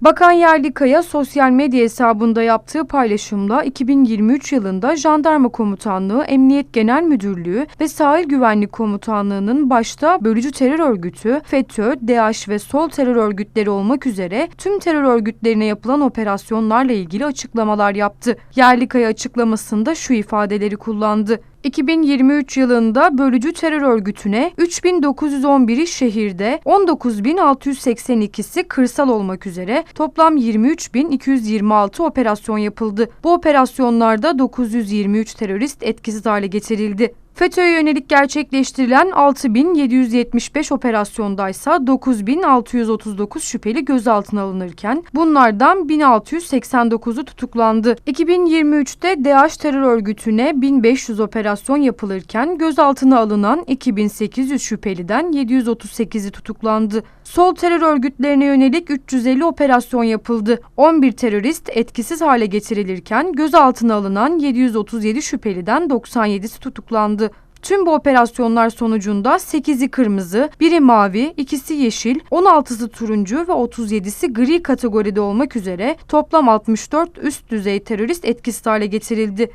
Bakan Yerlikaya sosyal medya hesabında yaptığı paylaşımla 2023 yılında Jandarma Komutanlığı, Emniyet Genel Müdürlüğü ve Sahil Güvenlik Komutanlığı'nın başta bölücü terör örgütü, FETÖ, DAEŞ ve sol terör örgütleri olmak üzere tüm terör örgütlerine yapılan operasyonlarla ilgili açıklamalar yaptı. Yerlikaya açıklamasında şu ifadeleri kullandı. 2023 yılında bölücü terör örgütüne 3911'i şehirde, 19682'si kırsal olmak üzere toplam 23226 operasyon yapıldı. Bu operasyonlarda 923 terörist etkisiz hale getirildi. FETÖ'ye yönelik gerçekleştirilen 6775 operasyondaysa 9639 şüpheli gözaltına alınırken bunlardan 1689'u tutuklandı. 2023'te DAEŞ terör örgütüne 1500 operasyon yapılırken gözaltına alınan 2800 şüpheliden 738'i tutuklandı. Sol terör örgütlerine yönelik 350 operasyon yapıldı. 11 terörist etkisiz hale getirilirken gözaltına alınan 737 şüpheliden 97'si tutuklandı. Tüm bu operasyonlar sonucunda 8'i kırmızı, biri mavi, ikisi yeşil, 16'sı turuncu ve 37'si gri kategoride olmak üzere toplam 64 üst düzey terörist etkisiz hale getirildi.